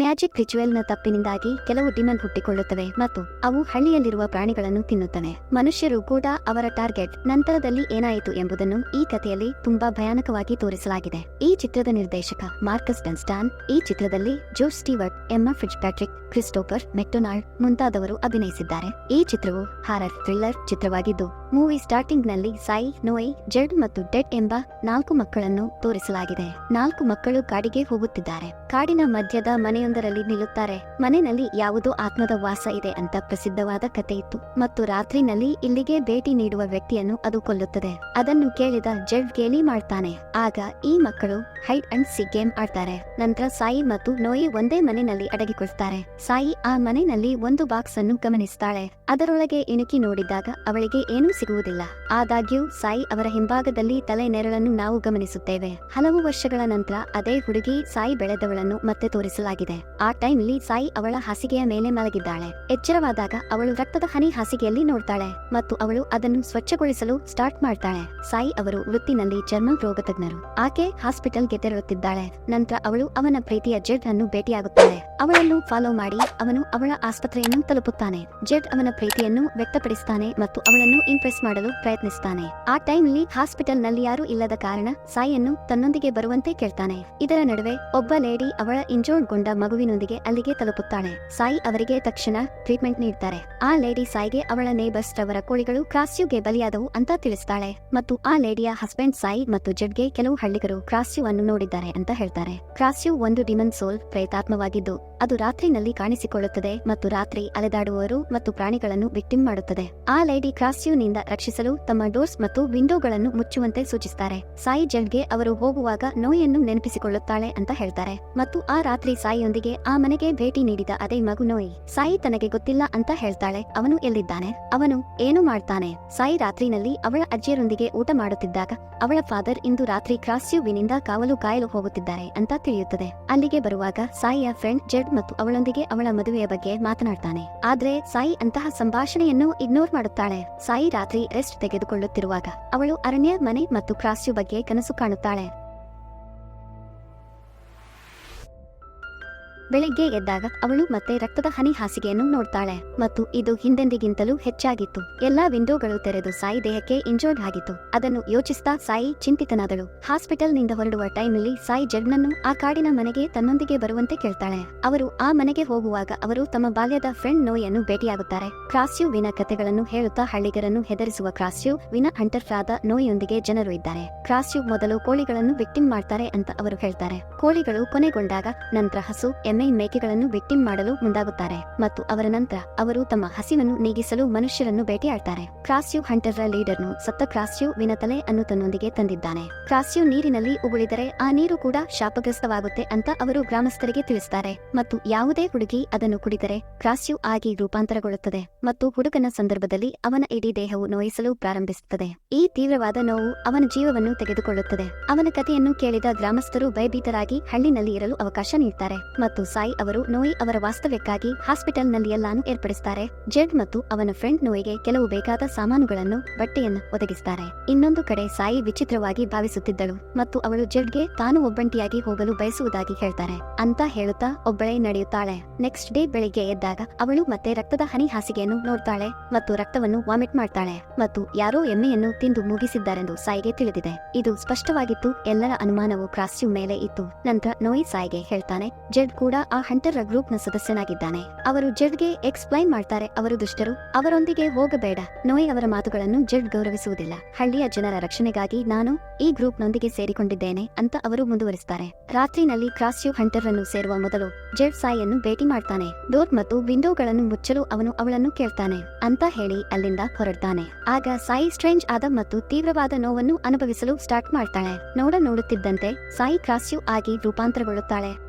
Magic ರಿಚುವಲ್ನ ತಪ್ಪಿನಿಂದಾಗಿ ಕೆಲವು demon ಹುಟ್ಟಿಕೊಳ್ಳುತ್ತವೆ ಮತ್ತು ಅವು ಹಳ್ಳಿಯಲ್ಲಿರುವ ಪ್ರಾಣಿಗಳನ್ನು ತಿನ್ನುತ್ತವೆ. ಮನುಷ್ಯರು ಕೂಡ ಅವರ ಟಾರ್ಗೆಟ್ ನಂತರದಲ್ಲಿ ಏನಾಯಿತು ಎಂಬುದನ್ನು ಈ ಕಥೆಯಲ್ಲಿ ತುಂಬಾ ಭಯಾನಕವಾಗಿ ತೋರಿಸಲಾಗಿದೆ. ಈ ಚಿತ್ರದ ನಿರ್ದೇಶಕ ಮಾರ್ಕಸ್ ಡನ್ಸ್ಟಾನ್, ಈ ಚಿತ್ರದಲ್ಲಿ Joe Stewart, Emma Fitzpatrick Christopher McDonald ಮುಂತಾದವರು ಅಭಿನಯಿಸಿದ್ದಾರೆ. ಈ ಚಿತ್ರವು ಹಾರರ್ ಥ್ರಿಲ್ಲರ್ ಚಿತ್ರವಾಗಿದ್ದು, ಮೂವಿ ಸ್ಟಾರ್ಟಿಂಗ್ನಲ್ಲಿ ಸಾಯಿ, ನೋಯ್, ಜೆಡ್ ಮತ್ತು ಡೆಡ್ ಎಂಬ ನಾಲ್ಕು ಮಕ್ಕಳನ್ನು ತೋರಿಸಲಾಗಿದೆ. ನಾಲ್ಕು ಮಕ್ಕಳು ಕಾಡಿಗೆ ಹೋಗುತ್ತಿದ್ದಾರೆ. ಕಾಡಿನ ಮಧ್ಯದ ಮನೆಯೊಂದರಲ್ಲಿ ನಿಲ್ಲುತ್ತಾರೆ. ಮನೆಯಲ್ಲಿ ಯಾವುದೋ ಆತ್ಮದ ವಾಸ ಇದೆ ಅಂತ ಪ್ರಸಿದ್ಧವಾದ ಕತೆ ಇತ್ತು ಮತ್ತು ರಾತ್ರಿನಲ್ಲಿ ಇಲ್ಲಿಗೆ ಭೇಟಿ ನೀಡುವ ವ್ಯಕ್ತಿಯನ್ನು ಅದು ಕೊಲ್ಲುತ್ತದೆ. ಅದನ್ನು ಕೇಳಿದ ಜೆಡ್ ಗೇಲಿ ಮಾಡ್ತಾನೆ. ಆಗ ಈ ಮಕ್ಕಳು ಹೈಡ್ ಅಂಡ್ ಸಿ ಗೇಮ್ ಆಡ್ತಾರೆ. ನಂತರ ಸಾಯಿ ಮತ್ತು ನೋಯಿ ಒಂದೇ ಮನೆಯಲ್ಲಿ ಅಡಗಿಕೊಳ್ತಾರೆ ಸಾಯಿ ಆ ಮನೆಯಲ್ಲಿ ಒಂದು ಬಾಕ್ಸ್ ಅನ್ನು ಗಮನಿಸ್ತಾಳೆ. ಅದರೊಳಗೆ ಇಣುಕಿ ನೋಡಿದಾಗ ಅವಳಿಗೆ ಏನೂ ಸಿಗುವುದಿಲ್ಲ. ಆದಾಗ್ಯೂ ಸಾಯಿ ಅವರ ಹಿಂಭಾಗದಲ್ಲಿ ತಲೆ ನೆರಳನ್ನು ನಾವು ಗಮನಿಸುತ್ತೇವೆ. ಹಲವು ವರ್ಷಗಳ ನಂತರ ಅದೇ ಹುಡುಗಿ ಸಾಯಿ ಬೆಳೆದವಳನ್ನು ಮತ್ತೆ ತೋರಿಸಲಾಗಿದೆ. ಆ ಟೈಮ್ಲಿ ಸಾಯಿ ಅವಳ ಹಾಸಿಗೆಯ ಮೇಲೆ ಮಲಗಿದ್ದಾಳೆ. ಎಚ್ಚರವಾದಾಗ ಅವಳು ರಕ್ತದ ಹನಿ ಹಾಸಿಗೆಯಲ್ಲಿ ನೋಡ್ತಾಳೆ ಮತ್ತು ಅವಳು ಅದನ್ನು ಸ್ವಚ್ಛಗೊಳಿಸಲು ಸ್ಟಾರ್ಟ್ ಮಾಡ್ತಾಳೆ. ಸಾಯಿ ಅವರು ವೃತ್ತಿನಲ್ಲಿ ಚರ್ಮ ರೋಗ ತಜ್ಞರು ಆಕೆ ಹಾಸ್ಪಿಟಲ್ಗೆ ತೆರಳುತ್ತಿದ್ದಾಳೆ. ನಂತರ ಅವಳು ಅವನ ಪ್ರೀತಿಯ ಜೆಡ್ ಅನ್ನು ಭೇಟಿಯಾಗುತ್ತಾಳೆ. ಅವಳನ್ನು ಫಾಲೋ ಮಾಡಿ ಅವನು ಅವಳ ಆಸ್ಪತ್ರೆಯನ್ನು ತಲುಪುತ್ತಾನೆ. ಜೆಡ್ ಅವನ ಪ್ರೀತಿಯನ್ನು ವ್ಯಕ್ತಪಡಿಸುತ್ತಾನೆ ಮತ್ತು ಅವಳನ್ನು ಇಂಪ್ರೆಸ್ ಮಾಡಲು ಪ್ರಯತ್ನಿಸುತ್ತಾನೆ ಆ ಟೈಮ್ಲಿ ಹಾಸ್ಪಿಟಲ್ನಲ್ಲಿ ಯಾರೂ ಇಲ್ಲದ ಕಾರಣ ಸಾಯಿಯನ್ನು ತನ್ನೊಂದಿಗೆ ಬರುವಂತೆ ಕೇಳ್ತಾನೆ. ಇದರ ನಡುವೆ ಒಬ್ಬ ಲೇಡಿ ಅವಳ ಇಂಜೋರ್ಡ್ಗೊಂಡ ಮಗುವಿನೊಂದಿಗೆ ಅಲ್ಲಿಗೆ ತಲುಪುತ್ತಾಳೆ. ಸಾಯಿ ಅವರಿಗೆ ತಕ್ಷಣ ಟ್ರೀಟ್ಮೆಂಟ್ ನೀಡ್ತಾರೆ. ಆ ಲೇಡಿ ಸಾಯಿಗೆ ಅವಳ ನೇಬರ್ಸ್ ರವರ ಕೋಳಿಗಳು ಕ್ರಾಸ್ಯುಗೆ ಬಲಿಯಾದವು ಅಂತ ತಿಳಿಸುತ್ತಾಳೆ ಮತ್ತು ಆ ಲೇಡಿಯ ಹಸ್ಬೆಂಡ್ ಸಾಯಿ ಮತ್ತು ಜಡ್ಗೆ ಕೆಲವು ಹಳ್ಳಿಗರು ಕ್ರಾಸ್ಯು ಅನ್ನು ನೋಡಿದ್ದಾರೆ ಅಂತ ಹೇಳ್ತಾರೆ. ಕ್ರಾಸ್ಯು ಒಂದು ಡಿಮನ್ ಸೋಲ್ ಪ್ರೇತಾತ್ಮವಾಗಿದ್ದು, ಅದು ರಾತ್ರಿನಲ್ಲಿ ಕಾಣಿಸಿಕೊಳ್ಳುತ್ತದೆ ಮತ್ತು ರಾತ್ರಿ ಅಲೆದಾಡುವವರು ಮತ್ತು ಪ್ರಾಣಿಗಳನ್ನು ವಿಕ್ಟಿಮ್ ಮಾಡುತ್ತದೆ. ಆ ಲೇಡಿ ಕ್ರಾಸ್ಯುನಿಂದ ರಕ್ಷಿಸಲು ತಮ್ಮ ಡೋರ್ಸ್ ಮತ್ತು ವಿಂಡೋಗಳನ್ನು ಮುಚ್ಚುವಂತೆ ಸೂಚಿಸುತ್ತಾರೆ ಸಾಯಿ ಜಡ್ಗೆ ಅವರು ಹೋಗುವಾಗ ನೋಯನ್ನು ನೆನಪಿಸಿಕೊಳ್ಳುತ್ತಾಳೆ ಅಂತ ಹೇಳ್ತಾರೆ. ಮತ್ತು ಆ ರಾತ್ರಿ ಸಾಯಿಯೊಂದಿಗೆ ಆ ಮನೆಗೆ ಭೇಟಿ ನೀಡಿದ ಅದೇ ಮಗು ನೋಯಿ, ಸಾಯಿ ತನಗೆ ಗೊತ್ತಿಲ್ಲ ಅಂತ ಹೇಳ್ತಾಳೆ. ಅವನು ಎಲ್ಲಿದ್ದಾನೆ? ಅವನು ಏನು ಮಾಡ್ತಾನೆ? ಸಾಯಿ ರಾತ್ರಿನಲ್ಲಿ ಅವಳ ಅಜ್ಜಿಯರೊಂದಿಗೆ ಊಟ ಮಾಡುತ್ತಿದ್ದಾಗ, ಅವಳ ಫಾದರ್ ಇಂದು ರಾತ್ರಿ ಕ್ರಾಸ್ಯುವಿನಿಂದ ಕಾವಲು ಕಾಯಲು ಹೋಗುತ್ತಿದ್ದಾರೆ ಅಂತ ತಿಳಿಯುತ್ತದೆ. ಅಲ್ಲಿಗೆ ಬರುವಾಗ ಸಾಯಿಯ ಫ್ರೆಂಡ್ ಜೆಡ್ ಮತ್ತು ಅವಳೊಂದಿಗೆ ಅವಳ ಮದುವೆಯ ಬಗ್ಗೆ ಮಾತನಾಡ್ತಾನೆ. ಆದ್ರೆ ಸಾಯಿ ಅಂತಹ ಸಂಭಾಷಣೆಯನ್ನು ಇಗ್ನೋರ್ ಮಾಡುತ್ತಾಳೆ. ಸಾಯಿ ರಾತ್ರಿ ರೆಸ್ಟ್ ತೆಗೆದುಕೊಳ್ಳುತ್ತಿರುವಾಗ ಅವಳು ಅರಣ್ಯ, ಮನೆ ಮತ್ತು ಕ್ರಾಸ್ಯು ಬಗ್ಗೆ ಕನಸು ಕಾಣುತ್ತಾಳೆ. ಬೆಳಿಗ್ಗೆ ಎದ್ದಾಗ ಅವಳು ಮತ್ತೆ ರಕ್ತದ ಹನಿ ಹಾಸಿಗೆಯನ್ನು ನೋಡ್ತಾಳೆ ಮತ್ತು ಇದು ಹಿಂದೆಂದಿಗಿಂತಲೂ ಹೆಚ್ಚಾಗಿತ್ತು. ಎಲ್ಲಾ ವಿಂಡೋಗಳು ತೆರೆದು ಸಾಯಿ ದೇಹಕ್ಕೆ ಇಂಜೋರ್ಡ್ ಆಗಿತ್ತು. ಅದನ್ನು ಯೋಚಿಸ್ತಾ ಸಾಯಿ ಚಿಂತಿತನಾದಳು. ಹಾಸ್ಪಿಟಲ್ನಿಂದ ಹೊರಡುವ ಟೈಮ್ನಲ್ಲಿ ಸಾಯಿ ಜಡ್ನನ್ನು ಆ ಕಾಡಿನ ಮನೆಗೆ ತನ್ನೊಂದಿಗೆ ಬರುವಂತೆ ಕೇಳ್ತಾಳೆ. ಅವರು ಆ ಮನೆಗೆ ಹೋಗುವಾಗ ಅವರು ತಮ್ಮ ಬಾಲ್ಯದ ಫ್ರೆಂಡ್ ನೋಯನ್ನು ಭೇಟಿಯಾಗುತ್ತಾರೆ. ಕ್ರಾಸ್ಯು ವಿನ ಕಥೆಗಳನ್ನು ಹೇಳುತ್ತಾ ಹಳ್ಳಿಗರನ್ನು ಹೆದರಿಸುವ ಕ್ರಾಸ್ಯು ವಿನ ಹಂಟರ್ ಆದ ನೋಯೊಂದಿಗೆ ಜನರು ಇದ್ದಾರೆ. ಕ್ರಾಸ್ಯು ಮೊದಲು ಕೋಳಿಗಳನ್ನು ವಿಕ್ಟಿಮ್ ಮಾಡ್ತಾರೆ ಅಂತ ಅವರು ಹೇಳ್ತಾರೆ. ಕೋಳಿಗಳು ಕೊನೆಗೊಂಡಾಗ ನಂತರ ಹಸು ಎಮ್ಮೆ ಮೇಕೆಗಳನ್ನು ವಿಕ್ಟಿಮ್ ಮಾಡಲು ಮುಂದಾಗುತ್ತಾರೆ ಮತ್ತು ಅವರ ನಂತರ ಅವರು ತಮ್ಮ ಹಸಿವನ್ನು ನೀಗಿಸಲು ಮನುಷ್ಯರನ್ನು ಬೇಟೆಯಾಡ್ತಾರೆ. ಕ್ರಾಸ್ಯೂ ಹಂಟರ್ರ ಲೀಡರ್ನು ಸತ್ತ ಕ್ರಾಸ್ಯೂ ವಿನ ತಲೆ ಅನ್ನು ತನ್ನೊಂದಿಗೆ ತಂದಿದ್ದಾನೆ. ಕ್ರಾಸ್ಯೂ ನೀರಿನಲ್ಲಿ ಉಗುಳಿದರೆ ಆ ನೀರು ಕೂಡ ಶಾಪಗ್ರಸ್ತವಾಗುತ್ತೆ ಅಂತ ಅವರು ಗ್ರಾಮಸ್ಥರಿಗೆ ತಿಳಿಸುತ್ತಾರೆ ಮತ್ತು ಯಾವುದೇ ಹುಡುಗಿ ಅದನ್ನು ಕುಡಿದರೆ ಕ್ರಾಸ್ಯೂ ಆಗಿ ರೂಪಾಂತರಗೊಳ್ಳುತ್ತದೆ ಮತ್ತು ಹುಡುಗನ ಸಂದರ್ಭದಲ್ಲಿ ಅವನ ಇಡೀ ದೇಹವು ನೋಯಿಸಲು ಪ್ರಾರಂಭಿಸುತ್ತದೆ. ಈ ತೀವ್ರವಾದ ನೋವು ಅವನ ಜೀವವನ್ನು ತೆಗೆದುಕೊಳ್ಳುತ್ತದೆ. ಅವನ ಕಥೆಯನ್ನು ಕೇಳಿದ ಗ್ರಾಮಸ್ಥರು ಭಯಭೀತರಾಗಿ ಹಳ್ಳಿನಲ್ಲಿ ಇರಲು ಅವಕಾಶ ನೀಡುತ್ತಾರೆ ಮತ್ತು ಸಾಯಿ ಅವರು ನೋಯಿ ಅವರ ವಾಸ್ತವ್ಯಕ್ಕಾಗಿ ಹಾಸ್ಪಿಟಲ್ನಲ್ಲಿ ಎಲ್ಲಾನು ಏರ್ಪಡಿಸ್ತಾರೆ. ಜೆಡ್ ಮತ್ತು ಅವನ ಫ್ರೆಂಡ್ ನೋಯಿಗೆ ಕೆಲವು ಬೇಕಾದ ಸಾಮಾನುಗಳನ್ನು, ಬಟ್ಟೆಯನ್ನು ಒದಗಿಸುತ್ತಾರೆ ಇನ್ನೊಂದು ಕಡೆ ಸಾಯಿ ವಿಚಿತ್ರವಾಗಿ ಭಾವಿಸುತ್ತಿದ್ದಳು ಮತ್ತು ಅವಳು ಜೆಡ್ಗೆ ತಾನು ಒಬ್ಬಂಟಿಯಾಗಿ ಹೋಗಲು ಬಯಸುವುದಾಗಿ ಹೇಳ್ತಾರೆ ಅಂತ ಹೇಳುತ್ತಾ ಒಬ್ಬಳೇ ನಡೆಯುತ್ತಾಳೆ. ನೆಕ್ಸ್ಟ್ ಡೇ ಬೆಳಿಗ್ಗೆ ಎದ್ದಾಗ ಅವಳು ಮತ್ತೆ ರಕ್ತದ ಹನಿ ಹಾಸಿಗೆಯನ್ನು ನೋಡ್ತಾಳೆ ಮತ್ತು ರಕ್ತವನ್ನು ವಾಮಿಟ್ ಮಾಡ್ತಾಳೆ ಮತ್ತು ಯಾರೋ ಎಮ್ಮೆಯನ್ನು ತಿಂದು ಮುಗಿಸಿದ್ದಾರೆಂದು ಸಾಯಿಗೆ ತಿಳಿದಿದೆ. ಇದು ಸ್ಪಷ್ಟವಾಗಿತ್ತು, ಎಲ್ಲರ ಅನುಮಾನವು ಕ್ರಾಸ್ಟ್ಯೂಮ್ ಮೇಲೆ ಇತ್ತು. ನಂತರ ನೋಯಿ ಸಾಯಿಗೆ ಹೇಳ್ತಾನೆ, ಜೆಡ್ ಕೂಡ ಆ ಹಂಟರ್ರ ಗ್ರೂಪ್ನ ಸದಸ್ಯನಾಗಿದ್ದಾನೆ. ಅವರು ಜಡ್ಗೆ ಎಕ್ಸ್ಪ್ಲೈನ್ ಮಾಡ್ತಾರೆ, ಅವರು ದುಷ್ಟರು. ಅವರೊಂದಿಗೆ ಹೋಗಬೇಡ. ನೋಯ್ ಅವರ ಮಾತುಗಳನ್ನು ಜೆಡ್ ಗೌರವಿಸುವುದಿಲ್ಲ. ಹಳ್ಳಿಯ ಜನರ ರಕ್ಷಣೆಗಾಗಿ ನಾನು ಈ ಗ್ರೂಪ್ ನೊಂದಿಗೆ ಸೇರಿಕೊಂಡಿದ್ದೇನೆ ಅಂತ ಅವರು ಮುಂದುವರಿಸುತ್ತಾರೆ ರಾತ್ರಿನಲ್ಲಿ ಕ್ರಾಸ್ಯು ಹಂಟರ್ ಅನ್ನು ಸೇರುವ ಮೊದಲು ಜೆಡ್ ಸಾಯಿಯನ್ನು ಭೇಟಿ ಮಾಡ್ತಾನೆ. ಡೋರ್ ಮತ್ತು ವಿಂಡೋಗಳನ್ನು ಮುಚ್ಚಲು ಅವನು ಅವಳನ್ನು ಕೇಳ್ತಾನೆ ಅಂತ ಹೇಳಿ ಅಲ್ಲಿಂದ ಹೊರಡ್ತಾನೆ. ಆಗ ಸಾಯಿ ಸ್ಟ್ರೇಂಜ್ ಆದ ಮತ್ತು ತೀವ್ರವಾದ ನೋವನ್ನು ಅನುಭವಿಸಲು ಸ್ಟಾರ್ಟ್ ಮಾಡ್ತಾಳೆ. ನೋಡ ನೋಡುತ್ತಿದ್ದಂತೆ ಸಾಯಿ ಕ್ರಾಸ್ಯು ಆಗಿ ರೂಪಾಂತರಗೊಳ್ಳುತ್ತಾಳೆ.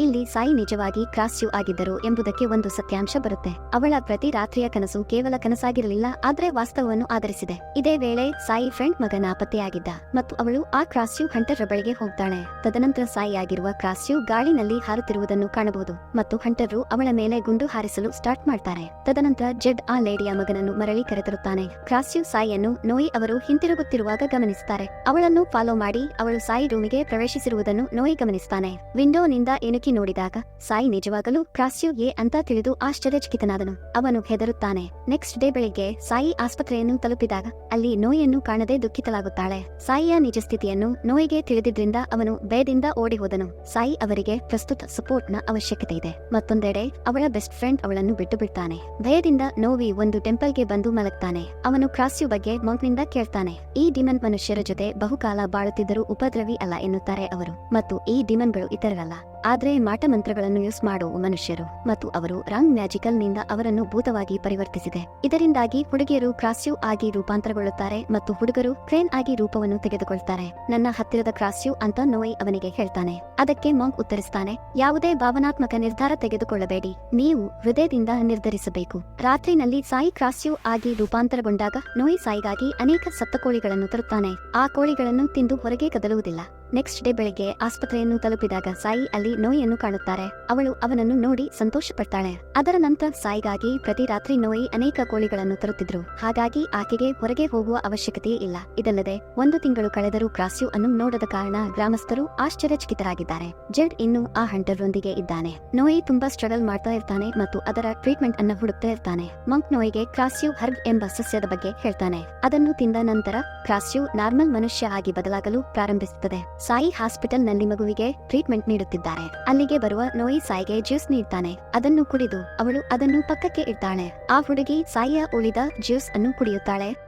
ಇಲ್ಲಿ ಸಾಯಿ ನಿಜವಾಗಿ ಕ್ರಾಸ್ಯು ಆಗಿದ್ದರು ಎಂಬುದಕ್ಕೆ ಒಂದು ಸತ್ಯಾಂಶ ಬರುತ್ತೆ. ಅವಳ ಪ್ರತಿ ರಾತ್ರಿಯ ಕನಸು ಕೇವಲ ಕನಸಾಗಿರಲಿಲ್ಲ, ಆದ್ರೆ ವಾಸ್ತವವನ್ನು ಆಧರಿಸಿದೆ. ಇದೇ ವೇಳೆ ಸಾಯಿ ಫ್ರೆಂಡ್ ಮಗ ನಾಪತ್ತೆಯಾಗಿದ್ದ ಮತ್ತು ಅವಳು ಆ ಕ್ರಾಸ್ಯು ಹಂಟರ್ ಬಳಿಗೆ ಹೋಗ್ತಾಳೆ. ತದನಂತರ ಸಾಯಿ ಆಗಿರುವ ಕ್ರಾಸ್ಯು ಗಾಳಿನಲ್ಲಿ ಹಾರುತ್ತಿರುವುದನ್ನು ಕಾಣಬಹುದು ಮತ್ತು ಹಂಟರ್ರು ಅವಳ ಮೇಲೆ ಗುಂಡು ಹಾರಿಸಲು ಸ್ಟಾರ್ಟ್ ಮಾಡ್ತಾರೆ. ತದನಂತರ ಜೆಡ್ ಆ ಲೇಡಿಯ ಮಗನನ್ನು ಮರಳಿ ಕರೆತರುತ್ತಾನೆ. ಕ್ರಾಸ್ಯು ಸಾಯಿಯನ್ನು ನೋಯಿ ಅವರು ಹಿಂತಿರುಗುತ್ತಿರುವಾಗ ಗಮನಿಸುತ್ತಾರೆ. ಅವಳನ್ನು ಫಾಲೋ ಮಾಡಿ ಅವಳು ಸಾಯಿ ರೂಮಿಗೆ ಪ್ರವೇಶಿಸಿರುವುದನ್ನು ನೋಯಿ ಗಮನಿಸುತ್ತಾನೆ. ವಿಂಡೋನಿಂದ ಇಣುಕಿ ಹುಡುಕಿ ನೋಡಿದಾಗ ಸಾಯಿ ನಿಜವಾಗಲೂ ಕ್ರಾಸ್ಯು ಎ ಅಂತ ತಿಳಿದು ಆಶ್ಚರ್ಯಚಕಿತನಾದನು. ಅವನು ಹೆದರುತ್ತಾನೆ. ನೆಕ್ಸ್ಟ್ ಡೇ ಬೆಳಿಗ್ಗೆ ಸಾಯಿ ಆಸ್ಪತ್ರೆಯನ್ನು ತಲುಪಿದಾಗ ಅಲ್ಲಿ ನೋಯನ್ನು ಕಾಣದೆ ದುಃಖಿತಲಾಗುತ್ತಾಳೆ ಸಾಯಿಯ ನಿಜ ಸ್ಥಿತಿಯನ್ನು ನೋಯಿಗೆ ತಿಳಿದಿದ್ರಿಂದ ಅವನು ಭಯದಿಂದ ಓಡಿ ಹೋದನು ಸಾಯಿ ಅವರಿಗೆ ಪ್ರಸ್ತುತ ಸಪೋರ್ಟ್ನ ಅವಶ್ಯಕತೆ ಇದೆ. ಮತ್ತೊಂದೆಡೆ ಅವಳ ಬೆಸ್ಟ್ ಫ್ರೆಂಡ್ ಅವಳನ್ನು ಬಿಟ್ಟು ಬಿಡ್ತಾನೆ ಭಯದಿಂದ ನೋವಿ ಒಂದು ಟೆಂಪಲ್ಗೆ ಬಂದು ಮಲಗ್ತಾನೆ. ಅವನು ಕ್ರಾಸ್ಯು ಬಗ್ಗೆ ಮಂಕ್ನಿಂದ ಕೇಳ್ತಾನೆ. ಈ ಡಿಮನ್ ಮನುಷ್ಯರ ಜೊತೆ ಬಹುಕಾಲ ಬಾಳುತ್ತಿದ್ದರೂ ಉಪದ್ರವಿ ಅಲ್ಲ ಎನ್ನುತ್ತಾರೆ ಅವರು. ಮತ್ತು ಈ ಡಿಮನ್ಗಳು ಇತರರಲ್ಲ. ಆದ್ರೆ ಮಾಟ ಮಂತ್ರಗಳನ್ನು ಯೂಸ್ ಮಾಡುವ ಮನುಷ್ಯರು ಮತ್ತು ಅವರು ರಾಂಗ್ ಮ್ಯಾಜಿಕಲ್ನಿಂದ ಅವರನ್ನು ಭೂತವಾಗಿ ಪರಿವರ್ತಿಸಿದೆ. ಇದರಿಂದಾಗಿ ಹುಡುಗಿಯರು ಕ್ರಾಸ್ಯೂ ಆಗಿ ರೂಪಾಂತರಗೊಳ್ಳುತ್ತಾರೆ ಮತ್ತು ಹುಡುಗರು ಕ್ರೇನ್ ಆಗಿ ರೂಪವನ್ನು ತೆಗೆದುಕೊಳ್ತಾರೆ. ನನ್ನ ಹತ್ತಿರದ ಕ್ರಾಸ್ಯೂ ಅಂತ ನೋಯ್ ಅವನಿಗೆ ಹೇಳ್ತಾನೆ. ಅದಕ್ಕೆ ಮಾಂಗ್ ಉತ್ತರಿಸ್ತಾನೆ, ಯಾವುದೇ ಭಾವನಾತ್ಮಕ ನಿರ್ಧಾರ ತೆಗೆದುಕೊಳ್ಳಬೇಡಿ, ನೀವು ಹೃದಯದಿಂದ ನಿರ್ಧರಿಸಬೇಕು. ರಾತ್ರಿನಲ್ಲಿ ಸಾಯಿ ಕ್ರಾಸ್ಯೂ ಆಗಿ ರೂಪಾಂತರಗೊಂಡಾಗ ನೋಯ್ ಸಾಯಿಗಾಗಿ ಅನೇಕ ಸತ್ತ ಕೋಳಿಗಳನ್ನು ತರುತ್ತಾನೆ. ಆ ಕೋಳಿಗಳನ್ನು ತಿಂದು ಹೊರಗೆ ಕದಲುವುದಿಲ್ಲ. ನೆಕ್ಸ್ಟ್ ಡೇ ಬೆಳಿಗ್ಗೆ ಆಸ್ಪತ್ರೆಯನ್ನು ತಲುಪಿದಾಗ ಸಾಯಿ ಅಲ್ಲಿ ನೋಯಿಯನ್ನು ಕಾಣುತ್ತಾರೆ. ಅವಳು ಅವನನ್ನು ನೋಡಿ ಸಂತೋಷಪಡ್ತಾಳೆ. ಅದರ ನಂತರ ಸಾಯಿಗಾಗಿ ಪ್ರತಿ ರಾತ್ರಿ ನೋಯಿ ಅನೇಕ ಕೋಳಿಗಳನ್ನು ತರುತ್ತಿದ್ರು. ಹಾಗಾಗಿ ಆಕೆಗೆ ಹೊರಗೆ ಹೋಗುವ ಅವಶ್ಯಕತೆಯೇ ಇಲ್ಲ. ಇದಲ್ಲದೆ ಒಂದು ತಿಂಗಳು ಕಳೆದರೂ ಕ್ರಾಸ್ಯು ಅನ್ನು ನೋಡದ ಕಾರಣ ಗ್ರಾಮಸ್ಥರು ಆಶ್ಚರ್ಯಚಕಿತರಾಗಿದ್ದಾರೆ. ಜೆಡ್ ಇನ್ನು ಆ ಹಂಟರ್ ರೊಂದಿಗೆ ಇದ್ದಾನೆ. ನೋಯಿ ತುಂಬಾ ಸ್ಟ್ರಗಲ್ ಮಾಡ್ತಾ ಇರ್ತಾನೆ ಮತ್ತು ಅದರ ಟ್ರೀಟ್ಮೆಂಟ್ ಅನ್ನು ಹುಡುಕ್ತಾ ಇರ್ತಾನೆ. ಮಂಕ್ ನೋಯಿಗೆ ಕ್ರಾಸ್ಯು ಹರ್ಬ್ ಎಂಬ ಸಸ್ಯದ ಬಗ್ಗೆ ಹೇಳ್ತಾನೆ. ಅದನ್ನು ತಿಂದ ನಂತರ ಕ್ರಾಸ್ಯು ನಾರ್ಮಲ್ ಮನುಷ್ಯ ಆಗಿ ಬದಲಾಗಲು ಪ್ರಾರಂಭಿಸುತ್ತದೆ. ಸಾಯಿ ಹಾಸ್ಪಿಟಲ್ನಲ್ಲಿ ಮಗುವಿಗೆ ಟ್ರೀಟ್ಮೆಂಟ್ ನೀಡುತ್ತಿದ್ದಾರೆ. ಅಲ್ಲಿಗೆ ಬರುವ ನೋಯಿ ಸಾಯಿಗೆ ಜ್ಯೂಸ್ ನೀಡ್ತಾನೆ. ಅದನ್ನು ಕುಡಿದು ಅವಳು ಅದನ್ನು ಪಕ್ಕಕ್ಕೆ ಇಡ್ತಾಳೆ. ಆ ಹುಡುಗಿ ಸಾಯಿಯ ಉಳಿದ ಜ್ಯೂಸ್ ಅನ್ನು ಕುಡಿಯುತ್ತಾಳೆ.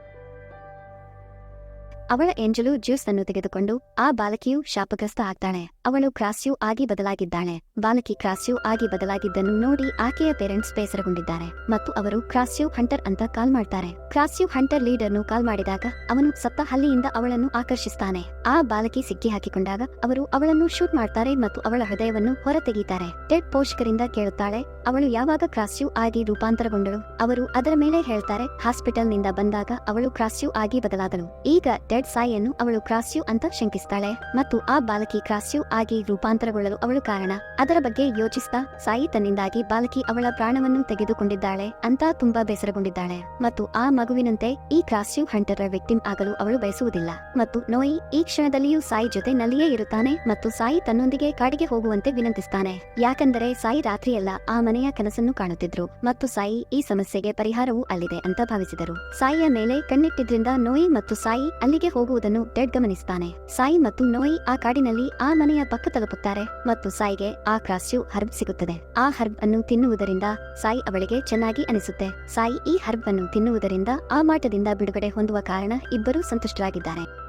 ಅವಳ ಏಂಜಲು ಜ್ಯೂಸ್ ಅನ್ನು ತೆಗೆದುಕೊಂಡು ಆ ಬಾಲಕಿಯು ಶಾಪಗ್ರಸ್ತ ಆಗ್ತಾಳೆ. ಅವಳು ಕ್ರಾಸ್ಯು ಆಗಿ ಬದಲಾಗಿದ್ದಾಳೆ. ಬಾಲಕಿ ಕ್ರಾಸ್ಯು ಆಗಿ ಬದಲಾಗಿದ್ದನ್ನು ನೋಡಿ ಆಕೆಯ ಪೇರೆಂಟ್ಸ್ ಬೇಸರಗೊಂಡಿದ್ದಾರೆ ಮತ್ತು ಅವರು ಕ್ರಾಸ್ಯು ಹಂಟರ್ ಅಂತ ಕಾಲ್ ಮಾಡ್ತಾರೆ. ಕ್ರಾಸ್ಯು ಹಂಟರ್ ಲೀಡರ್ನು ಕಾಲ್ ಮಾಡಿದಾಗ ಅವನು ಸತ್ತ ಹಲ್ಲಿಯಿಂದ ಅವಳನ್ನು ಆಕರ್ಷಿಸ್ತಾನೆ. ಆ ಬಾಲಕಿ ಸಿಕ್ಕಿ ಹಾಕಿಕೊಂಡಾಗ ಅವರು ಅವಳನ್ನು ಶೂಟ್ ಮಾಡ್ತಾರೆ ಮತ್ತು ಅವಳ ಹೃದಯವನ್ನು ಹೊರತೆಗೆಯುತ್ತಾರೆ. ಟೆಡ್ ಪೋಷಕರಿಂದ ಕೇಳುತ್ತಾಳೆ, ಅವಳು ಯಾವಾಗ ಕ್ರಾಸ್ಯು ಆಗಿ ರೂಪಾಂತರಗೊಂಡಳು? ಅವರು ಅದರ ಮೇಲೆ ಹೇಳ್ತಾರೆ ಹಾಸ್ಪಿಟಲ್ನಿಂದ ಬಂದಾಗ ಅವಳು ಕ್ರಾಸ್ಯು ಆಗಿ ಬದಲಾದಳು. ಈಗ ಸಾಯಿಯನ್ನು ಅವಳು ಕ್ರಾಸ್ಯು ಅಂತ ಶಂಕಿಸ್ತಾಳೆ ಮತ್ತು ಆ ಬಾಲಕಿ ಕ್ರಾಸ್ಯು ಆಗಿ ರೂಪಾಂತರಗೊಳ್ಳಲು ಅವಳು ಕಾರಣ. ಅದರ ಬಗ್ಗೆ ಯೋಚಿಸ್ತಾ ಸಾಯಿ ತನ್ನಿಂದಾಗಿ ಬಾಲಕಿ ಅವಳ ಪ್ರಾಣವನ್ನು ತೆಗೆದುಕೊಂಡಿದ್ದಾಳೆ ಅಂತ ತುಂಬಾ ಬೇಸರಗೊಂಡಿದ್ದಾಳೆ ಮತ್ತು ಆ ಮಗುವಿನಂತೆ ಈ ಕ್ರಾಸ್ಯು ಹಂಟರ್ ವಿಕ್ಟಿಮ್ ಆಗಲು ಅವಳು ಬಯಸುವುದಿಲ್ಲ ಮತ್ತು ನೋಯಿ ಈ ಕ್ಷಣದಲ್ಲಿಯೂ ಸಾಯಿ ಜೊತೆ ನಲ್ಲಿಯೇ ಇರುತ್ತಾನೆ ಮತ್ತು ಸಾಯಿ ತನ್ನೊಂದಿಗೆ ಕಾಡಿಗೆ ಹೋಗುವಂತೆ ವಿನಂತಿಸ್ತಾನೆ. ಯಾಕೆಂದರೆ ಸಾಯಿ ರಾತ್ರಿಯೆಲ್ಲ ಆ ಮನೆಯ ಕನಸನ್ನು ಕಾಣುತ್ತಿದ್ರು ಮತ್ತು ಸಾಯಿ ಈ ಸಮಸ್ಯೆಗೆ ಪರಿಹಾರವೂ ಅಲ್ಲಿದೆ ಅಂತ ಭಾವಿಸಿದರು. ಸಾಯಿಯ ಮೇಲೆ ಕಣ್ಣಿಟ್ಟಿದ್ರಿಂದ ನೋಯಿ ಮತ್ತು ಸಾಯಿ ಅಲ್ಲಿಗೆ ಹೋಗುವುದನ್ನು ಟೆಡ್ ಗಮನಿಸ್ತಾನೆ. ಸಾಯಿ ಮತ್ತು ನೋಯಿ ಆ ಕಾಡಿನಲ್ಲಿ ಆ ಮನೆಯ ಪಕ್ಕ ತಲುಪುತ್ತಾರೆ ಮತ್ತು ಸಾಯಿಗೆ ಆ ಕ್ರಾಸ್ಯು ಹರ್ಬ್ ಸಿಗುತ್ತದೆ. ಆ ಹರ್ಬ್ ಅನ್ನು ತಿನ್ನುವುದರಿಂದ ಸಾಯಿ ಅವಳಿಗೆ ಚೆನ್ನಾಗಿ ಅನಿಸುತ್ತೆ. ಸಾಯಿ ಈ ಹರ್ಬ್ ಅನ್ನು ತಿನ್ನುವುದರಿಂದ ಆ ಮಾಟದಿಂದ ಬಿಡುಗಡೆ ಹೊಂದುವ ಕಾರಣ ಇಬ್ಬರೂ ಸಂತುಷ್ಟರಾಗಿದ್ದಾರೆ.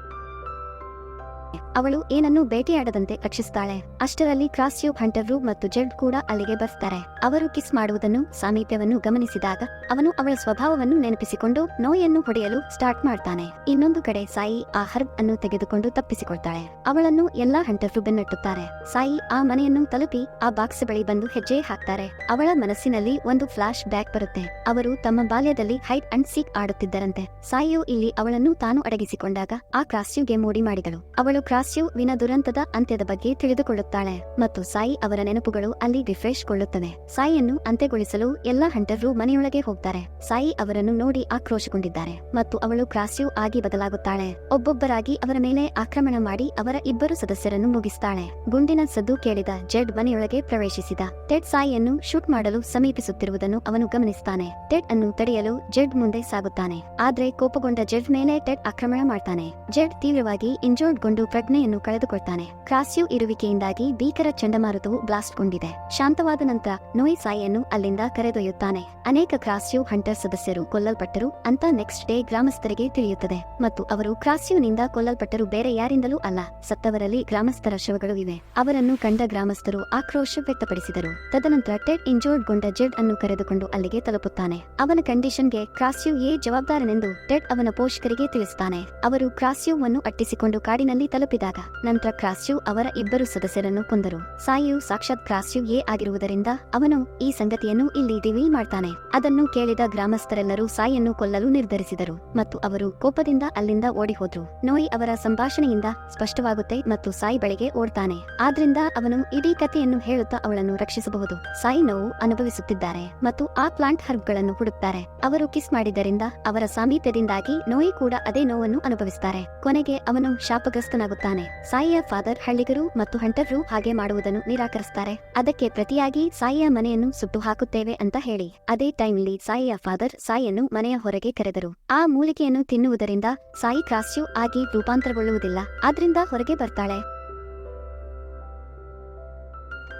ಅವಳು ಏನನ್ನು ಬೇಟೆಯಾಡದಂತೆ ರಕ್ಷಿಸುತ್ತಾಳೆ ಅಷ್ಟರಲ್ಲಿ ಕ್ರಾಸ್ಯು, ಹಂಟರ್ರು ಮತ್ತು ಜೆಡ್ ಕೂಡ ಅಲ್ಲಿಗೆ ಬರ್ತಾರೆ. ಅವರು ಕಿಸ್ ಮಾಡುವುದನ್ನು, ಸಾಮೀಪ್ಯವನ್ನು ಗಮನಿಸಿದಾಗ ಅವನು ಅವಳ ಸ್ವಭಾವವನ್ನು ನೆನಪಿಸಿಕೊಂಡು ನೋಯನ್ನು ಹೊಡೆಯಲು ಸ್ಟಾರ್ಟ್ ಮಾಡ್ತಾನೆ. ಇನ್ನೊಂದು ಕಡೆ ಸಾಯಿ ಆ ಹರ್ಬ್ ಅನ್ನು ತೆಗೆದುಕೊಂಡು ತಪ್ಪಿಸಿಕೊಳ್ತಾಳೆ. ಅವಳನ್ನು ಎಲ್ಲಾ ಹಂಟರ್ರು ಬೆನ್ನಟ್ಟುತ್ತಾರೆ. ಸಾಯಿ ಆ ಮನೆಯನ್ನು ತಲುಪಿ ಆ ಬಾಕ್ಸ್ ಬಳಿ ಬಂದು ಹೆಜ್ಜೆ ಹಾಕ್ತಾರೆ. ಅವಳ ಮನಸ್ಸಿನಲ್ಲಿ ಒಂದು ಫ್ಲಾಶ್ ಬ್ಯಾಕ್ ಬರುತ್ತೆ. ಅವರು ತಮ್ಮ ಬಾಲ್ಯದಲ್ಲಿ ಹೈಟ್ ಅಂಡ್ ಸೀಕ್ ಆಡುತ್ತಿದ್ದರಂತೆ. ಸಾಯಿಯು ಇಲ್ಲಿ ಅವಳನ್ನು ತಾನು ಅಡಗಿಸಿಕೊಂಡಾಗ ಆ ಕ್ರಾಸ್ಟ್ಯೂಗೆ ಮೋಡಿ ಮಾಡಿದಳು. ಅವಳು ಕ್ರಾಸ್ಯು ವಿನ ದುರಂತದ ಅಂತ್ಯದ ಬಗ್ಗೆ ತಿಳಿದುಕೊಳ್ಳುತ್ತಾಳೆ ಮತ್ತು ಸಾಯಿ ಅವರ ನೆನಪುಗಳು ಅಲ್ಲಿ ರಿಫ್ರೆಶ್ ಕೊಳ್ಳುತ್ತವೆ. ಸಾಯಿಯನ್ನು ಅಂತ್ಯಗೊಳಿಸಲು ಎಲ್ಲಾ ಹಂಟರ್ರು ಮನೆಯೊಳಗೆ ಹೋಗ್ತಾರೆ. ಸಾಯಿ ಅವರನ್ನು ನೋಡಿ ಆಕ್ರೋಶಗೊಂಡಿದ್ದಾರೆ ಮತ್ತು ಅವಳು ಕ್ರಾಸ್ಯು ಆಗಿ ಬದಲಾಗುತ್ತಾಳೆ. ಒಬ್ಬೊಬ್ಬರಾಗಿ ಅವರ ಮೇಲೆ ಆಕ್ರಮಣ ಮಾಡಿ ಅವರ ಇಬ್ಬರು ಸದಸ್ಯರನ್ನು ಮುಗಿಸ್ತಾಳೆ. ಗುಂಡಿನ ಸದ್ದು ಕೇಳಿದ ಜೆಡ್ ಮನೆಯೊಳಗೆ ಪ್ರವೇಶಿಸಿದ. ಟೆಡ್ ಸಾಯಿಯನ್ನು ಶೂಟ್ ಮಾಡಲು ಸಮೀಪಿಸುತ್ತಿರುವುದನ್ನು ಅವನು ಗಮನಿಸ್ತಾನೆ. ಟೆಡ್ ಅನ್ನು ತಡೆಯಲು ಜೆಡ್ ಮುಂದೆ ಸಾಗುತ್ತಾನೆ. ಆದ್ರೆ ಕೋಪಗೊಂಡ ಜೆಡ್ ಮೇಲೆ ಟೆಡ್ ಆಕ್ರಮಣ ಮಾಡ್ತಾನೆ. ಜೆಡ್ ತೀವ್ರವಾಗಿ ಇಂಜೋರ್ಡ್ಗೊಂಡು ಪ್ರಜ್ಞೆಯನ್ನು ಕಳೆದುಕೊಳ್ತಾನೆ. ಕ್ರಾಸ್ಯು ಇರುವಿಕೆಯಿಂದಾಗಿ ಭೀಕರ ಚಂಡಮಾರುತವು ಬ್ಲಾಸ್ಟ್ ಗೊಂಡಿದೆ. ಶಾಂತವಾದ ನಂತರ ನೋಯ್ ಸಾಯಿಯನ್ನು ಅಲ್ಲಿಂದ ಕರೆದೊಯ್ಯುತ್ತಾನೆ. ಅನೇಕ ಕ್ರಾಸ್ಯು ಹಂಟರ್ ಸದಸ್ಯರು ಕೊಲ್ಲಲ್ಪಟ್ಟರು, ಅಂತ ನೆಕ್ಸ್ಟ್ ಡೇ ಗ್ರಾಮಸ್ಥರಿಗೆ ತಿಳಿಯುತ್ತದೆ. ಮತ್ತು ಅವರು ಕ್ರಾಸ್ಯುನಿಂದ ಕೊಲ್ಲಲ್ಪಟ್ಟರು ಬೇರೆ ಯಾರಿಂದಲೂ ಅಲ್ಲ, ಸತ್ತವರಲ್ಲಿ ಗ್ರಾಮಸ್ಥರ ಶವಗಳು ಇವೆ. ಅವರನ್ನು ಕಂಡ ಗ್ರಾಮಸ್ಥರು ಆಕ್ರೋಶ ವ್ಯಕ್ತಪಡಿಸಿದರು. ತದನಂತರ ಟೆಡ್ ಇಂಜೋರ್ಡ್ಗೊಂಡ ಜೆಡ್ ಅನ್ನು ಕರೆದುಕೊಂಡು ಅಲ್ಲಿಗೆ ತಲುಪುತ್ತಾನೆ. ಅವನ ಕಂಡೀಷನ್ಗೆ ಕ್ರಾಸ್ಯು ಎ ಜವಾಬ್ದಾರನೆಂದು ಟೆಡ್ ಅವನ ಪೋಷಕರಿಗೆ ತಿಳಿಸುತ್ತಾನೆ ಅವರು ಕ್ರಾಸ್ಯುವನ್ನು ಅಟ್ಟಿಸಿಕೊಂಡು ಕಾಡಿನಲ್ಲಿ ತಲುಪಿದಾಗ ನಂತರ ಕ್ರಾಸ್ಯು ಅವರ ಇಬ್ಬರು ಸದಸ್ಯರನ್ನು ಕೊಂದರು. ಸಾಯಿಯು ಸಾಕ್ಷಾತ್ ಕ್ರಾಸ್ಯು ಎ ಆಗಿರುವುದರಿಂದ ಅವನು ಈ ಸಂಗತಿಯನ್ನು ಇಲ್ಲಿ ರಿವೀಲ್ ಮಾಡ್ತಾನೆ. ಅದನ್ನು ಕೇಳಿದ ಗ್ರಾಮಸ್ಥರೆಲ್ಲರೂ ಸಾಯಿಯನ್ನು ಕೊಲ್ಲಲು ನಿರ್ಧರಿಸಿದರು ಮತ್ತು ಅವರು ಕೋಪದಿಂದ ಅಲ್ಲಿಂದ ಓಡಿ ಹೋದ್ರು ನೋಯ್ ಅವರ ಸಂಭಾಷಣೆಯಿಂದ ಸ್ಪಷ್ಟವಾಗುತ್ತೆ ಮತ್ತು ಸಾಯಿ ಬಳಿಗೆ ಓಡ್ತಾನೆ. ಆದ್ರಿಂದ ಅವನು ಇಡೀ ಕಥೆಯನ್ನು ಹೇಳುತ್ತಾ ಅವಳನ್ನು ರಕ್ಷಿಸಬಹುದು. ಸಾಯಿ ನೋವು ಅನುಭವಿಸುತ್ತಿದ್ದಾರೆ ಮತ್ತು ಆ ಪ್ಲಾಂಟ್ ಹರ್ಬ್ಗಳನ್ನು ಹುಡುಕ್ತಾರೆ. ಅವರು ಕಿಸ್ ಮಾಡಿದ್ದರಿಂದ ಅವರ ಸಾಮೀಪ್ಯದಿಂದಾಗಿ ನೋಯಿ ಕೂಡ ಅದೇ ನೋವನ್ನು ಅನುಭವಿಸುತ್ತಾರೆ ಕೊನೆಗೆ ಅವನು ಶಾಪಗ್ರಸ್ತನಾಗುತ್ತಾನೆ. ತಯಾರಾಗುತ್ತಾನೆ ಸಾಯಿಯ ಫಾದರ್, ಹಳ್ಳಿಗರು ಮತ್ತು ಹಂಟರ್ರು ಹಾಗೆ ಮಾಡುವುದನ್ನು ನಿರಾಕರಿಸುತ್ತಾರೆ. ಅದಕ್ಕೆ ಪ್ರತಿಯಾಗಿ ಸಾಯಿಯ ಮನೆಯನ್ನು ಸುಟ್ಟು ಹಾಕುತ್ತೇವೆ ಅಂತ ಹೇಳಿ. ಅದೇ ಟೈಮ್ಲಿ ಸಾಯಿಯ ಫಾದರ್ ಸಾಯಿಯನ್ನು ಮನೆಯ ಹೊರಗೆ ಕರೆದರು. ಆ ಮೂಲಿಕೆಯನ್ನು ತಿನ್ನುವುದರಿಂದ ಸಾಯಿ ಕ್ರಾಸ್ಯು ಆಗಿ ರೂಪಾಂತರಗೊಳ್ಳುವುದಿಲ್ಲ. ಆದ್ರಿಂದ ಹೊರಗೆ ಬರ್ತಾಳೆ.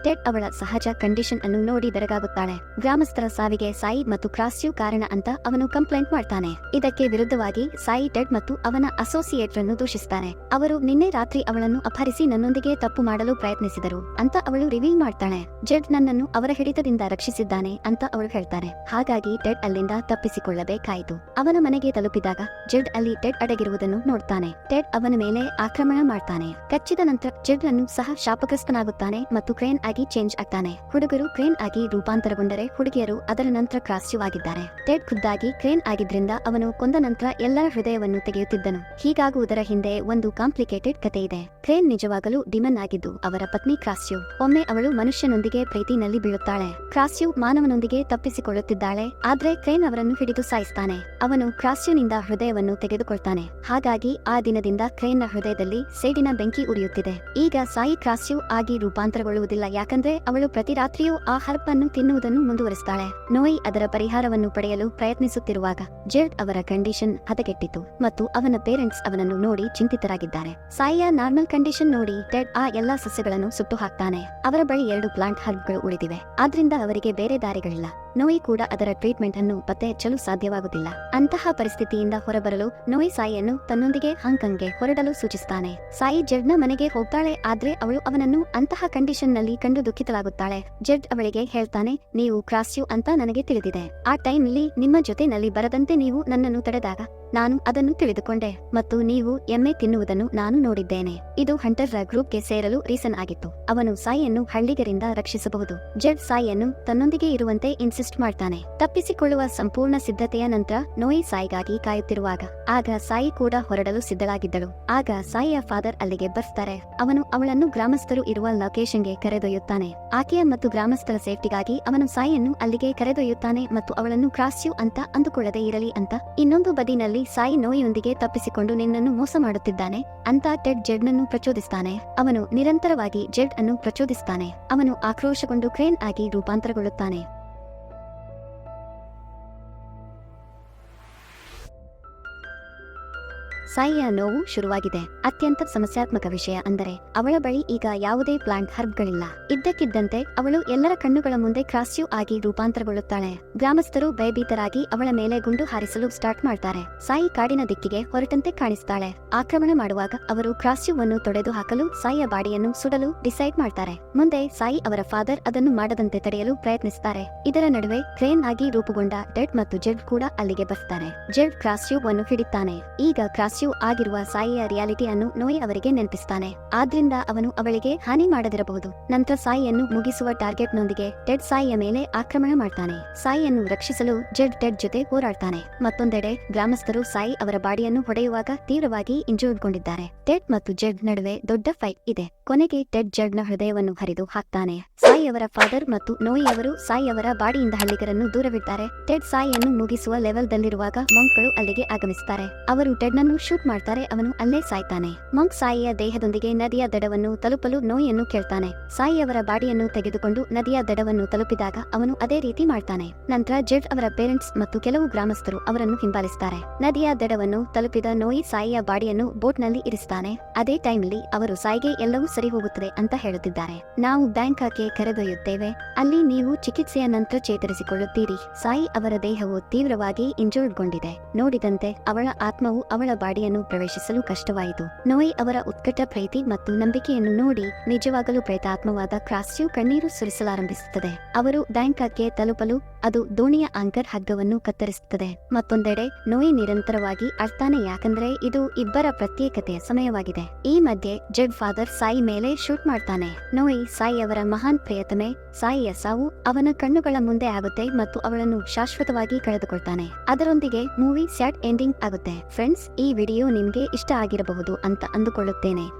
ಟೆಡ್ ಅವಳ ಸಹಜ ಕಂಡೀಷನ್ ಅನ್ನು ನೋಡಿ ಬೆರಗಾಗುತ್ತಾಳೆ. ಗ್ರಾಮಸ್ಥರ ಸಾವಿಗೆ ಸಾಯಿ ಮತ್ತು ಕ್ರಾಸ್ಯು ಕಾರಣ ಅಂತ ಅವನು ಕಂಪ್ಲೇಂಟ್ ಮಾಡ್ತಾನೆ. ಇದಕ್ಕೆ ವಿರುದ್ಧವಾಗಿ ಸಾಯಿ ಟೆಡ್ ಮತ್ತು ಅವನ ಅಸೋಸಿಯೇಟ್ ಅನ್ನು ದೂಷಿಸ್ತಾನೆ. ಅವರು ನಿನ್ನೆ ರಾತ್ರಿ ಅವಳನ್ನು ಅಪಹರಿಸಿ ನನ್ನೊಂದಿಗೆ ತಪ್ಪು ಮಾಡಲು ಪ್ರಯತ್ನಿಸಿದರು ಅಂತ ಅವಳು ರಿವೀಲ್ ಮಾಡ್ತಾಳೆ. ಜೆಡ್ ನನ್ನನ್ನು ಅವರ ಹಿಡಿತದಿಂದ ರಕ್ಷಿಸಿದ್ದಾನೆ ಅಂತ ಅವಳು ಹೇಳ್ತಾರೆ ಹಾಗಾಗಿ ಟೆಡ್ ಅಲ್ಲಿಂದ ತಪ್ಪಿಸಿಕೊಳ್ಳಬೇಕಾಯಿತು. ಅವನ ಮನೆಗೆ ತಲುಪಿದಾಗ ಜೆಡ್ ಅಲ್ಲಿ ಟೆಡ್ ಅಡಗಿರುವುದನ್ನು ನೋಡ್ತಾನೆ. ಟೆಡ್ ಅವನ ಮೇಲೆ ಆಕ್ರಮಣ ಮಾಡ್ತಾನೆ. ಕಚ್ಚಿದ ನಂತರ ಜೆಡ್ ಅನ್ನು ಸಹ ಶಾಪಗ್ರಸ್ತನಾಗುತ್ತಾನೆ ಮತ್ತು ಕ್ರೇನ್ ಆಗಿ ಚೇಂಜ್ ಆಗ್ತಾನೆ. ಹುಡುಗರು ಕ್ರೇನ್ ಆಗಿ ರೂಪಾಂತರಗೊಂಡರೆ ಹುಡುಗಿಯರು ಅದರ ನಂತರ ಕ್ರಾಸ್ಯವಾಗಿದ್ದಾರೆ. ಟೆಡ್ ಖುದ್ದಾಗಿ ಕ್ರೇನ್ ಆಗಿದ್ರಿಂದ ಅವನು ಕೊಂದ ನಂತರ ಎಲ್ಲರ ಹೃದಯವನ್ನು ತೆಗೆಯುತ್ತಿದ್ದನು. ಹೀಗಾಗುವುದರ ಹಿಂದೆ ಒಂದು ಕಾಂಪ್ಲಿಕೇಟೆಡ್ ಕತೆ ಇದೆ. ಕ್ರೇನ್ ನಿಜವಾಗಲೂ ಡಿಮನ್ ಆಗಿದ್ದು ಅವರ ಪತ್ನಿ ಕ್ರಾಸ್ಯು. ಒಮ್ಮೆ ಅವಳು ಮನುಷ್ಯನೊಂದಿಗೆ ಪ್ರೀತಿನಲ್ಲಿ ಬೀಳುತ್ತಾಳೆ. ಕ್ರಾಸ್ಯು ಮಾನವನೊಂದಿಗೆ ತಪ್ಪಿಸಿಕೊಳ್ಳುತ್ತಿದ್ದಾಳೆ. ಆದ್ರೆ ಕ್ರೇನ್ ಅವರನ್ನು ಹಿಡಿದು ಸಾಯಿಸ್ತಾನೆ. ಅವನು ಕ್ರಾಸ್ಯುನಿಂದ ಹೃದಯವನ್ನು ತೆಗೆದುಕೊಳ್ತಾನೆ. ಹಾಗಾಗಿ ಆ ದಿನದಿಂದ ಕ್ರೇನ್ನ ಹೃದಯದಲ್ಲಿ ಸೇಡಿನ ಬೆಂಕಿ ಉರಿಯುತ್ತಿದೆ. ಈಗ ಸಾಯಿ ಕ್ರಾಸ್ಯು ಆಗಿ ರೂಪಾಂತರಗೊಳ್ಳುವುದಿಲ್ಲ ಯಾಕಂದ್ರೆ ಅವಳು ಪ್ರತಿ ರಾತ್ರಿಯೂ ಆ ಹರ್ಪನ್ನು ತಿನ್ನುವುದನ್ನು ಮುಂದುವರಿಸ್ತಾಳೆ. ನೋಯಿ ಅದರ ಪರಿಹಾರವನ್ನು ಪಡೆಯಲು ಪ್ರಯತ್ನಿಸುತ್ತಿರುವಾಗ ಜೆಡ್ ಅವರ ಕಂಡೀಷನ್ ಹದಗೆಟ್ಟಿತು ಮತ್ತು ಅವನ ಪೇರೆಂಟ್ಸ್ ಅವನನ್ನು ನೋಡಿ ಚಿಂತಿತರಾಗಿದ್ದಾರೆ. ಸಾಯಿಯ ನಾರ್ಮಲ್ ಕಂಡೀಷನ್ ನೋಡಿ ಟೆಡ್ ಆ ಎಲ್ಲಾ ಸಸ್ಯಗಳನ್ನು ಸುಟ್ಟು ಹಾಕ್ತಾನೆ. ಅವರ ಬಳಿ ಎರಡು ಪ್ಲಾಂಟ್ ಹರ್ಬ್ಗಳು ಉಳಿದಿವೆ. ಆದ್ರಿಂದ ಅವರಿಗೆ ಬೇರೆ ದಾರಿಗಳಿಲ್ಲ. ನೋಯಿ ಕೂಡ ಅದರ ಟ್ರೀಟ್ಮೆಂಟ್ ಅನ್ನು ಪತ್ತೆ ಹಚ್ಚಲು ಸಾಧ್ಯವಾಗುತ್ತಿಲ್ಲ. ಅಂತಹ ಪರಿಸ್ಥಿತಿಯಿಂದ ಹೊರಬರಲು ನೋಯಿ ಸಾಯಿಯನ್ನು ತನ್ನೊಂದಿಗೆ ಹಾಂಗ್ಕಾಂಗ್ಗೆ ಹೊರಡಲು ಸೂಚಿಸುತ್ತಾನೆ ಸಾಯಿ ಜೆಡ್ನ ಮನೆಗೆ ಹೋಗ್ತಾಳೆ, ಆದ್ರೆ ಅವಳು ಅವನನ್ನು ಅಂತಹ ಕಂಡೀಷನ್ನಲ್ಲಿ ಕಂಡು ದುಃಖಿತಳಾಗುತ್ತಾಳೆ. ಜೆಡ್ ಅವಳಿಗೆ ಹೇಳ್ತಾನೆ, ನೀವು ಕ್ರಾಸ್ಯು ಅಂತ ನನಗೆ ತಿಳಿದಿದೆ. ಆ ಟೈಮ್ಲಿ ನಿಮ್ಮ ಜೊತೆನಲ್ಲಿ ಬರದಂತೆ ನೀವು ನನ್ನನ್ನು ತಡೆದಾಗ ನಾನು ಅದನ್ನು ತಿಳಿದುಕೊಂಡೆ ಮತ್ತು ನೀವು ಎಮ್ಮೆ ತಿನ್ನುವುದನ್ನು ನಾನು ನೋಡಿದ್ದೇನೆ. ಇದು ಹಂಟರ್ರ ಗ್ರೂಪ್ಗೆ ಸೇರಲು ರೀಸನ್ ಆಗಿತ್ತು. ಅವನು ಸಾಯಿಯನ್ನು ಹಳ್ಳಿಗರಿಂದ ರಕ್ಷಿಸಬಹುದು. ಜೆಡ್ ಸಾಯಿಯನ್ನು ತನ್ನೊಂದಿಗೆ ಇರುವಂತೆ ಇನ್ಸಿಸ್ಟ್ ಮಾಡ್ತಾನೆ. ತಪ್ಪಿಸಿಕೊಳ್ಳುವ ಸಂಪೂರ್ಣ ಸಿದ್ಧತೆಯ ನಂತರ ನೋಯಿ ಸಾಯಿಗಾಗಿ ಕಾಯುತ್ತಿರುವಾಗ, ಆಗ ಸಾಯಿ ಕೂಡ ಹೊರಡಲು ಸಿದ್ಧಳಾಗಿದ್ದಳು. ಆಗ ಸಾಯಿಯ ಫಾದರ್ ಅಲ್ಲಿಗೆ ಬರ್ತಾರೆ. ಅವನು ಅವಳನ್ನು ಗ್ರಾಮಸ್ಥರು ಇರುವ ಲೊಕೇಶನ್ಗೆ ಕರೆದೊಯ್ಯುತ್ತಾನೆ. ಆಕೆಯ ಮತ್ತು ಗ್ರಾಮಸ್ಥರ ಸೇಫ್ಟಿಗಾಗಿ ಅವನು ಸಾಯಿಯನ್ನು ಅಲ್ಲಿಗೆ ಕರೆದೊಯ್ಯುತ್ತಾನೆ ಮತ್ತು ಅವಳನ್ನು ಕ್ರಾಸ್ಯು ಅಂತ ಅಂದುಕೊಳ್ಳದೆ ಇರಲಿ ಅಂತ ಇನ್ನೊಂದು ಬದಿನಲ್ಲಿ ಸಾಯಿ ನೋಯಿಯೊಂದಿಗೆ ತಪ್ಪಿಸಿಕೊಂಡು ನಿನ್ನನ್ನು ಮೋಸ ಮಾಡುತ್ತಿದ್ದಾನೆ. ಅಂತ ಟೆಡ್ ಜೆಡ್ನನ್ನು ಪ್ರಚೋದಿಸ್ತಾನೆ. ಅವನು ನಿರಂತರವಾಗಿ ಜೆಡ್ ಅನ್ನು ಪ್ರಚೋದಿಸ್ತಾನೆ. ಅವನು ಆಕ್ರೋಶಗೊಂಡು ಕ್ರೇನ್ ಆಗಿ ರೂಪಾಂತರಗೊಳ್ಳುತ್ತಾನೆ. ಸಾಯಿಯ ನೋವು ಶುರುವಾಗಿದೆ. ಅತ್ಯಂತ ಸಮಸ್ಯಾತ್ಮಕ ವಿಷಯ ಅಂದರೆ, ಅವಳ ಬಳಿ ಈಗ ಯಾವುದೇ ಪ್ಲಾಂಟ್ ಹರ್ಬ್ಗಳಿಲ್ಲ. ಇದ್ದಕ್ಕಿದ್ದಂತೆ, ಅವಳು ಎಲ್ಲರ ಕಣ್ಣುಗಳ ಮುಂದೆ ಕ್ರಾಸ್ಯು ಆಗಿ ರೂಪಾಂತರಗೊಳ್ಳುತ್ತಾಳೆ. ಗ್ರಾಮಸ್ಥರು ಭಯಭೀತರಾಗಿ ಅವಳ ಮೇಲೆ ಗುಂಡು ಹಾರಿಸಲು ಸ್ಟಾರ್ಟ್ ಮಾಡ್ತಾರೆ. ಸಾಯಿ ಕಾಡಿನ ದಿಕ್ಕಿಗೆ ಹೊರಟಂತೆ ಕಾಣಿಸ್ತಾಳೆ. ಆಕ್ರಮಣ ಮಾಡುವಾಗ ಅವರು ಕ್ರಾಸ್ಯುವನ್ನು ತೊಡೆದು ಹಾಕಲು ಸಾಯಿಯ ಬಾಡಿಯನ್ನು ಸುಡಲು ಡಿಸೈಡ್ ಮಾಡ್ತಾರೆ. ಮುಂದೆ ಸಾಯಿ ಅವರ ಫಾದರ್ ಅದನ್ನು ಮಾಡದಂತೆ ತಡೆಯಲು ಪ್ರಯತ್ನಿಸುತ್ತಾರೆ ಇದರ ನಡುವೆ ಕ್ರೇನ್ ಆಗಿ ರೂಪುಗೊಂಡ ಡೆಡ್ ಮತ್ತು ಜೆಡ್ ಕೂಡ ಅಲ್ಲಿಗೆ ಬರ್ತಾರೆ ಜೆಡ್ ಕ್ರಾಸ್ಯುವನ್ನು ಹಿಡಿತಾನೆ. ಈಗ ಕ್ರಾಸ್ಯು ಆಗಿರುವ ಸಾಯಿಯ ರಿಯಾಲಿಟಿಯನ್ನು ನೋಯ್ ಅವರಿಗೆ ನೆನಪಿಸ್ತಾನೆ. ಆದ್ರಿಂದ ಅವನು ಅವಳಿಗೆ ಹಾನಿ ಮಾಡದಿರಬಹುದು. ನಂತರ ಸಾಯಿಯನ್ನು ಮುಗಿಸುವ ಟಾರ್ಗೆಟ್ ನೊಂದಿಗೆ ಟೆಡ್ ಸಾಯಿಯ ಮೇಲೆ ಆಕ್ರಮಣ ಮಾಡ್ತಾನೆ. ಸಾಯಿಯನ್ನು ರಕ್ಷಿಸಲು ಜೆಡ್ ಟೆಡ್ ಜೊತೆ ಹೋರಾಡ್ತಾನೆ. ಮತ್ತೊಂದೆಡೆ ಗ್ರಾಮಸ್ಥರು ಸಾಯಿ ಅವರ ಬಾಡಿಯನ್ನು ಹೊಡೆಯುವಾಗ ತೀವ್ರವಾಗಿ ಇಂಜುರ್ಡ್ಗೊಂಡಿದ್ದಾರೆ ಟೆಡ್ ಮತ್ತು ಜೆಡ್ ನಡುವೆ ದೊಡ್ಡ ಫೈಟ್ ಇದೆ. ಕೊನೆಗೆ ಟೆಡ್ ಜೆಡ್ನ ಹೃದಯವನ್ನು ಹರಿದು ಹಾಕ್ತಾನೆ. ಸಾಯಿ ಅವರ ಫಾದರ್ ಮತ್ತು ನೋಯಿ ಅವರು ಸಾಯಿ ಅವರ ಬಾಡಿಯಿಂದ ಹಳ್ಳಿಗರನ್ನು ದೂರವಿಡ್ತಾರೆ. ಟೆಡ್ ಸಾಯಿಯನ್ನು ಮುಗಿಸುವ ಲೆವೆಲ್ ದಲ್ಲಿರುವಾಗ ಮಂಕ್ಗಳು ಅಲ್ಲಿಗೆ ಆಗಮಿಸುತ್ತಾರೆ ಅವರು ಟೆಡ್ನನ್ನು ಶೂಟ್ ಮಾಡ್ತಾರೆ, ಅವನು ಅಲ್ಲೇ ಸಾಯ್ತಾನೆ. ಮಂಕ್ ಸಾಯಿಯ ದೇಹದೊಂದಿಗೆ ನದಿಯ ದಡವನ್ನು ತಲುಪಲು ನೋಯನ್ನು ಕೇಳ್ತಾನೆ. ಸಾಯಿಯವರ ಬಾಡಿಯನ್ನು ತೆಗೆದುಕೊಂಡು ನದಿಯ ದಡವನ್ನು ತಲುಪಿದಾಗ ಅವನು ಅದೇ ರೀತಿ ಮಾಡ್ತಾನೆ. ನಂತರ ಜೆಡ್ ಅವರ ಪೇರೆಂಟ್ಸ್ ಮತ್ತು ಕೆಲವು ಗ್ರಾಮಸ್ಥರು ಅವರನ್ನು ಹಿಂಬಾಲಿಸ್ತಾರೆ. ನದಿಯ ದಡವನ್ನು ತಲುಪಿದ ನೋಯಿ ಸಾಯಿಯ ಬಾಡಿಯನ್ನು ಬೋಟ್ನಲ್ಲಿ ಇರಿಸ್ತಾನೆ. ಅದೇ ಟೈಮ್ಲಿ ಅವರು ಸಾಯಿಗೆ ಎಲ್ಲವೂ ಸರಿ ಹೋಗುತ್ತದೆ ಅಂತ ಹೇಳುತ್ತಿದ್ದಾರೆ. ನಾವು ಬ್ಯಾಂಕಾಕ್ಗೆ ಕರೆದೊಯ್ಯುತ್ತೇವೆ. ಅಲ್ಲಿ ನೀವು ಚಿಕಿತ್ಸೆಯ ನಂತರ ಚೇತರಿಸಿಕೊಳ್ಳುತ್ತೀರಿ. ಸಾಯಿ ಅವರ ದೇಹವು ತೀವ್ರವಾಗಿ ಇಂಜೂರ್ಡ್ಗೊಂಡಿದೆ. ನೋಡಿದಂತೆ ಅವಳ ಆತ್ಮವು ಅವಳ ಬಾಡಿಯನ್ನು ಪ್ರವೇಶಿಸಲು ಕಷ್ಟವಾಯಿತು. ನೋಯಿ ಅವರ ಉತ್ಕಟ ಪ್ರೀತಿ ಮತ್ತು ನಂಬಿಕೆಯನ್ನು ನೋಡಿ ನಿಜವಾಗಲೂ ಪ್ರೇತಾತ್ಮವಾದ ಕ್ರಾಸ್ಯು ಕಣ್ಣೀರು ಸುರಿಸಲಾರಂಭಿಸುತ್ತದೆ. ಅವರು ಬ್ಯಾಂಕಾಕ್ಗೆ ತಲುಪಲು ಅದು ದೋಣಿಯ ಆಂಕರ್ ಹಗ್ಗವನ್ನು ಕತ್ತರಿಸುತ್ತದೆ. ಮತ್ತೊಂದೆಡೆ ನೋಯಿ ನಿರಂತರವಾಗಿ ಅಳ್ತಾನೆ ಯಾಕಂದ್ರೆ ಇದು ಇಬ್ಬರ ಪ್ರತ್ಯೇಕತೆಯ ಸಮಯವಾಗಿದೆ. ಈ ಮಧ್ಯೆ ಜೆಡ್ ಫಾದರ್ ಸಾಯಿ ಮೇಲೆ ಶೂಟ್ ಮಾಡ್ತಾನೆ. ನೋಯಿ ಸಾಯಿ ಅವರ ಮಹಾನ್ ಪ್ರಿಯತಮೆ ಸಾಯಿಯ ಸಾವು ಅವನ ಕಣ್ಣುಗಳ ಮುಂದೆ ಆಗುತ್ತೆ ಮತ್ತು ಅವಳನ್ನು ಶಾಶ್ವತವಾಗಿ ಕಳೆದುಕೊಳ್ತಾನೆ. ಅದರೊಂದಿಗೆ ಮೂವಿ ಸ್ಯಾಟ್ ಎಂಡಿಂಗ್ ಆಗುತ್ತೆ. ಫ್ರೆಂಡ್ಸ್, ಈ ವಿಡಿಯೋ ನಿಮಗೆ ಇಷ್ಟ ಆಗಿರಬಹುದು ಅಂತ ಅಂದುಕೊಳ್ಳುತ್ತೇನೆ.